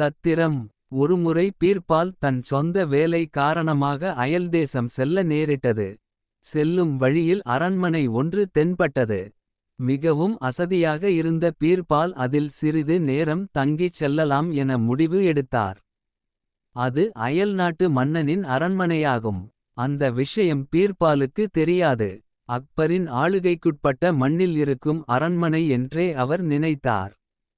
சத்திரம் ஒருமுறை பீர்பால் தன் சொந்த வேலை காரணமாக அயல்தேசம் செல்ல நேரிட்டது. செல்லும் வழியில் அரண்மனை ஒன்று தென்பட்டது. மிகவும் அசதியாக இருந்த பீர்பால் அதில் சிறிது நேரம் தங்கிச் செல்லலாம் என முடிவு எடுத்தார். அது அயல்நாட்டு மன்னனின் அரண்மனையாகும். அந்த விஷயம் பீர்பாலுக்கு தெரியாது. அக்பரின் ஆளுகைக்குட்பட்ட மண்ணில் இருக்கும் அரண்மனை என்றே அவர் நினைத்தார்.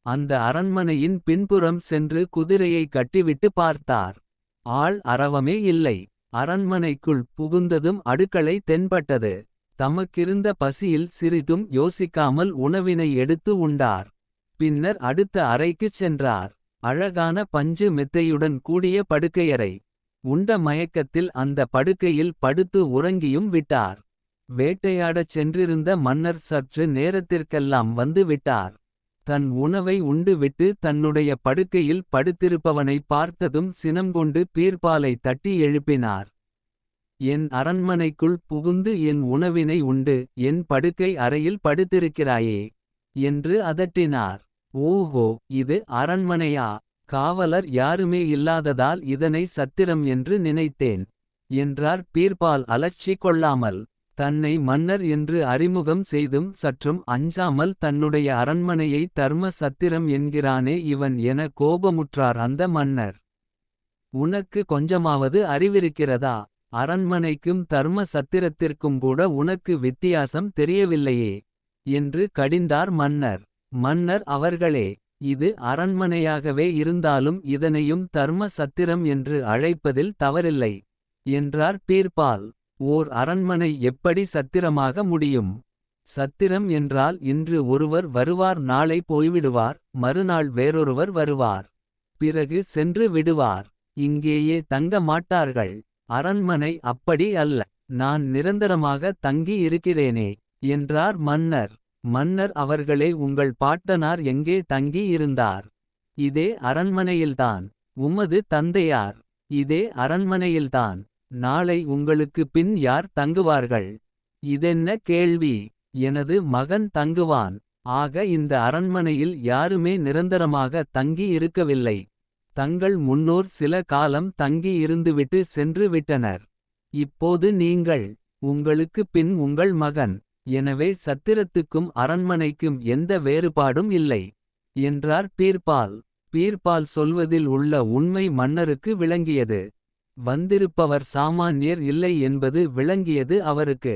அந்த அரண்மனையின் பின்புறம் சென்று குதிரையை கட்டிவிட்டு பார்த்தார். ஆள் அரவமே இல்லை. அரண்மனைக்குள் புகுந்ததும் அடுக்களை தென்பட்டது. தமக்கிருந்த பசியில் சிறிதும் யோசிக்காமல் உணவினை எடுத்து உண்டார். பின்னர் அடுத்த அறைக்குச் சென்றார். அழகான பஞ்சு மெத்தையுடன் கூடிய படுக்கையறை. உண்ட மயக்கத்தில் அந்த படுக்கையில் படுத்து உறங்கியும் விட்டார். வேட்டையாடச் சென்றிருந்த மன்னர் சற்று நேரத்திற்கெல்லாம் வந்து விட்டார். தன் உணவை உண்டுவிட்டு தன்னுடைய படுக்கையில் படுத்திருப்பவனை பார்த்ததும் சினங்கொண்டு பீர்பாலை தட்டி எழுப்பினார். என் அரண்மனைக்குள் புகுந்து என் உணவினை உண்டு என் படுக்கை அறையில் படுத்திருக்கிறாயே. என்று அதட்டினார். ஓஹோ இது அரண்மனையா காவலர் யாருமே இல்லாததால் இதனை சத்திரம் என்று நினைத்தேன். என்றார் பீர்பால் அலட்சி கொள்ளாமல். தன்னை மன்னர் என்று அறிமுகம் செய்தும் சற்றும் அஞ்சாமல் தன்னுடைய அரண்மனையை தர்ம சத்திரம் என்கிறானே இவன் என கோபமுற்றார் அந்த மன்னர். உனக்கு கொஞ்சமாவது அறிவிருக்கிறதா அரண்மனைக்கும் தர்ம சத்திரத்திற்கும் கூட உனக்கு வித்தியாசம் தெரியவில்லையே. என்று கடிந்தார் மன்னர். மன்னர் அவர்களே இது அரண்மனையாகவே இருந்தாலும் இதனையும் தர்ம சத்திரம் என்று அழைப்பதில் தவறில்லை. என்றார் பீர்பால் ஓர் அரண்மனை எப்படி சத்திரமாக முடியும். சத்திரம் என்றால் இன்று ஒருவர் வருவார் நாளை போய்விடுவார். மறுநாள் வேறொருவர் வருவார். பிறகு சென்று விடுவார். இங்கேயே தங்க மாட்டார்கள். அரண்மனை அப்படி அல்ல நான் நிரந்தரமாக தங்கி இருக்கிறேனே. என்றார் மன்னர் மன்னர் அவர்களே உங்கள் பாட்டனார் எங்கே தங்கி இருந்தார். இதே அரண்மனையில்தான் உமது தந்தையார். இதே அரண்மனையில்தான் நாளை உங்களுக்கு பின் யார் தங்குவார்கள். இதென்ன கேள்வி எனது மகன் தங்குவான். ஆக இந்த அரண்மனையில் யாருமே நிரந்தரமாக தங்கி இருக்கவில்லை. தங்கள் முன்னோர் சில காலம் தங்கி இருந்துவிட்டு சென்று விட்டனர். இப்போது நீங்கள் உங்களுக்கு பின் உங்கள் மகன். எனவே சத்திரத்துக்கும் அரண்மனைக்கும் எந்த வேறுபாடும் இல்லை. என்றார் பீர்பால் பீர்பால் சொல்வதில் உள்ள உண்மை மன்னருக்கு விளங்கியது. வந்திருப்பவர் சாமான்யர் இல்லை என்பது விளங்கியது அவருக்கு.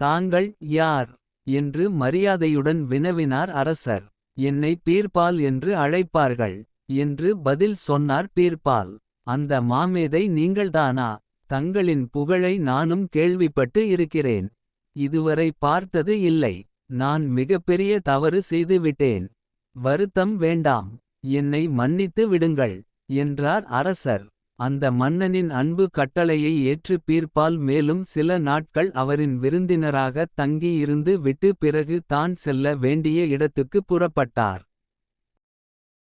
தாங்கள் யார் என்று மரியாதையுடன் வினவினார் அரசர். என்னை பீர்பால் என்று அழைப்பார்கள். என்று பதில் சொன்னார் பீர்பால். அந்த மாமேதை நீங்கள்தானா தங்களின் புகழை நானும் கேள்விப்பட்டு இருக்கிறேன். இதுவரை பார்த்தது இல்லை நான் மிகப்பெரிய தவறு செய்துவிட்டேன். வருத்தம் வேண்டாம் என்னை மன்னித்து விடுங்கள். என்றார் அரசர் அந்த மன்னனின் அன்பு கட்டளையை ஏற்று பீர்பால் மேலும் சில நாட்கள் அவரின் விருந்தினராக தங்கி இருந்து விட்டு பிறகு தான் செல்ல வேண்டிய இடத்துக்கு புறப்பட்டார்.